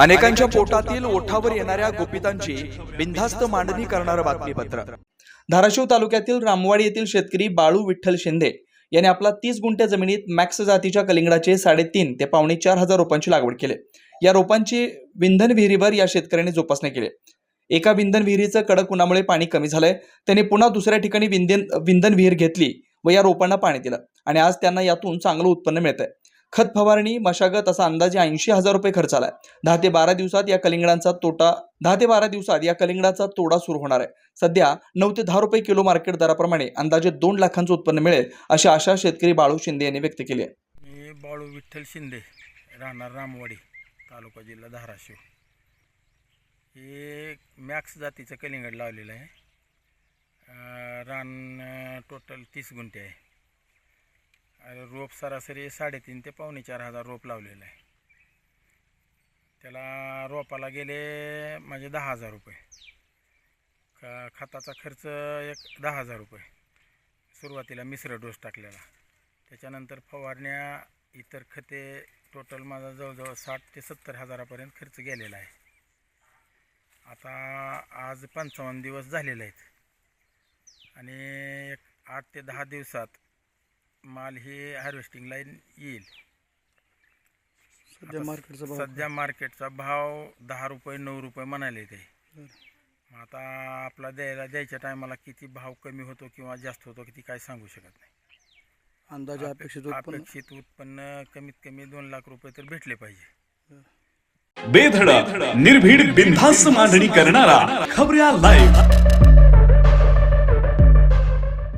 अनेकांच्या पोटातील ओठावर येणाऱ्या गोपितांची बिनधास्त मांडणी करणारं बातमीपत्र. धाराशिव तालुक्यातील रामवाडी येथील शेतकरी बाळू विठ्ठल शिंदे यांनी आपला तीस गुंठ्या जमिनीत मॅक्स जातीच्या कलिंगडाचे साडेतीन ते पावणे चार हजार रोपांची लागवड केली. या रोपांची विंधन विहिरीवर या शेतकऱ्यांनी जोपासना केली. एका विंधन विहिरीचं कडक उन्हामुळे पाणी कमी झालंय. त्यांनी पुन्हा दुसऱ्या ठिकाणी विंधन विंधन विहीर घेतली व या रोपांना पाणी दिलं आणि आज त्यांना यातून चांगलं उत्पन्न मिळतंय. खत फवारणी मशागत असा अंदाजे ऐंशी हजार रुपये खर्च आलाय. दहा ते बारा दिवसात या कलिंगडांचा तोटा दहा ते बारा दिवसात या कलिंगडाचा तोडा सुरू होणार आहे. सध्या नऊ ते दहा रुपये किलो मार्केट दराप्रमाणे अंदाजे दोन लाखांचं उत्पन्न मिळेल अशी आशा शेतकरी बाळू शिंदे यांनी व्यक्त केली आहे. मी बाळू विठ्ठल शिंदे राहणार रामवाडी तालुका जिल्हा धाराशिव. हे मॅक्स जातीचं कलिंगड लावलेलं आहे. रान टोटल तीस गुंठे आहे. रोप सरासरी साडेतीन ते पावणे चार हजार रोप लावलेलं आहे. त्याला रोपाला गेले माझे दहा हजार रुपये. का खताचा खर्च एक दहा हजार रुपये. सुरुवातीला मिश्र डोस टाकलेला. त्याच्यानंतर फवारण्या इतर खते टोटल माझा जवळजवळ साठ ते सत्तर हजारापर्यंत खर्च गेलेला आहे. आता आज पंचावन्न दिवस झालेले आहेत. आणि एक आठ ते दहा दिवसात माल ही हार्वेस्टिंगला येईल. सध्या आता मार्केटचा भाव सध्या मार्केटचा भाव दहा रुपये नऊ रुपये म्हणाले ते. बरं. मग आता आपला द्यायला द्यायच्या टायमाला किती भाव कमी होतो किंवा जास्त होतो किती काय सांगू शकत नाही. अंदाजे अपे- अपेक्षित उत्पन्न? अपेक्षित उत्पन्न कमीत कमी दोन लाख रुपये तर भेटले पाहिजे. बेधडक निर्भीड बिनधास्त मांडणी करणारा खबऱ्या लाईव्ह